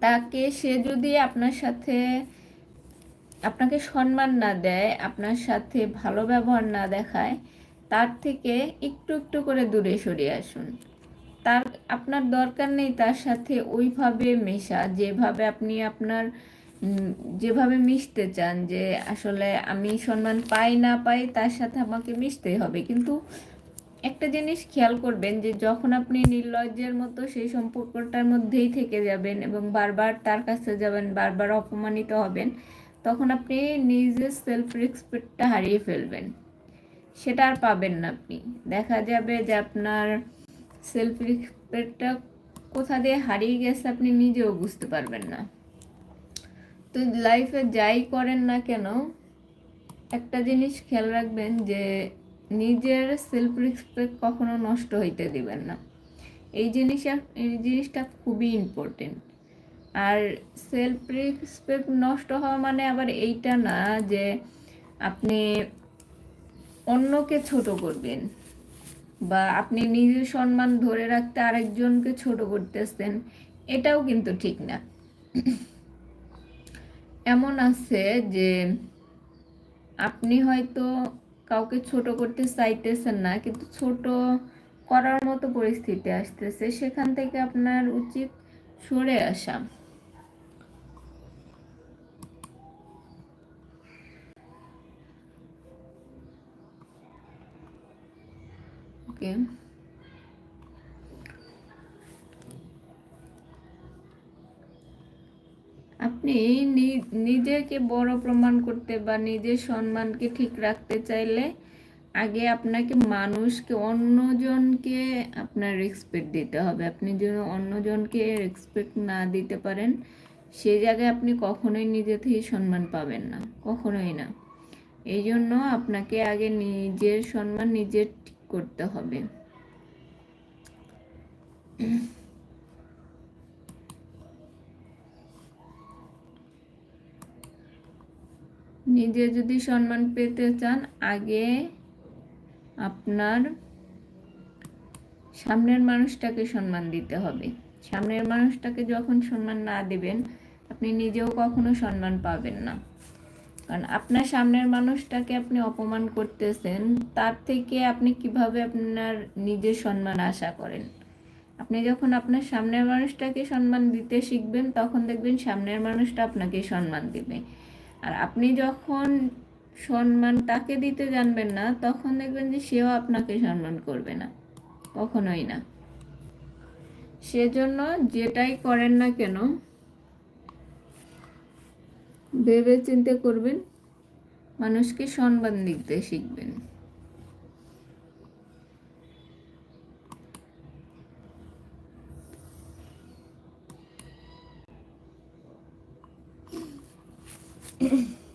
তাকে সে যদি আপনার সাথে, আপনাকে সম্মান না দেয়, আপনার সাথে ভালো ব্যবহার না দেখায়, তার থেকে একটু একটু করে দূরে সরে আসুন। তার, আপনার দরকার নেই তার সাথে ওইভাবে মেশা, যেভাবে আপনি আপনার যেভাবে মিশতে চান, যে আসলে আমি সম্মান পাই না পাই তার সাথে আমাকে মিশতে হবে। কিন্তু একটা জিনিস খেয়াল করবেন যে যখন আপনি নির্লজ্জের মতো সেই সম্পর্কটার মধ্যেই থেকে যাবেন এবং বারবার তার কাছে যাবেন, বারবার অপমানিত হবেন, তখন আপনি নিজের সেলফ রেসপেক্টটা হারিয়ে ফেলবেন। সেটা আর পাবেন না আপনি। দেখা যাবে যে আপনার সেলফ রেসপেক্টটা কোথা দিয়ে হারিয়ে গেছে আপনি নিজেও বুঝতে পারবেন না। তো লাইফে যাই করেন না কেন, একটা জিনিস খেয়াল রাখবেন যে নিজের সেলফ রেসপেক্ট কখনো নষ্ট হইতে দিবেন না। এই জিনিসটা এই জিনিসটা খুবই ইম্পর্টেন্ট আর সেলফ রেসপেক্ট নষ্ট হওয়া মানে আবার এইটা না যে আপনি অন্যকে ছোট করবেন বা আপনি নিজের সম্মান ধরে রাখতে আরেকজনকে ছোট করতেছেন, এটাও কিন্তু ঠিক না। এমন আছে যে আপনি হয়তো কাউকে ছোট করতে চাইতেছেন না, কিন্তু ছোট করার মতো পরিস্থিতি আসতেছে, সেখান থেকে আপনার উচিত সরে আসা। ওকে আপনি নিজেকে বড় প্রমাণ করতে বা নিজের সম্মানকে ঠিক রাখতে চাইলে আগে আপনাকে মানুষকে, অন্যজনকে আপনার রেসপেক্ট দিতে হবে। আপনি যদি অন্যজনকে রেসপেক্ট না দিতে পারেন সেই জায়গায় আপনি কখনোই নিজে থেকে সম্মান পাবেন না, কখনোই না। এই জন্য আপনাকে আগে নিজের সম্মান নিজের ঠিক করতে হবে। নিজে যদি সম্মান পেতে চান, আগে আপনার সামনের মানুষটাকে সম্মান দিতে হবে। সামনের মানুষটাকে যখন সম্মান না দিবেন, আপনি নিজেও কখনো সম্মান পাবেন না। কারণ আপনার সামনের মানুষটাকে আপনি অপমান করতেছেন, তার থেকে আপনি কীভাবে আপনার নিজের সম্মান আশা করেন? আপনি যখন আপনার সামনের মানুষটাকে সম্মান দিতে শিখবেন, তখন দেখবেন সামনের মানুষটা আপনাকে সম্মান দিবে। আর আপনি যখন সম্মান তাকে দিতে জানবেন না, তখন দেখবেন যে সেও আপনাকে সম্মান করবে না, কখনোই না। সেজন্য যেটাই করেন না কেন ভেবে চিন্তে করবেন, মানুষকে সম্মান দিতে শিখবেন। 咳咳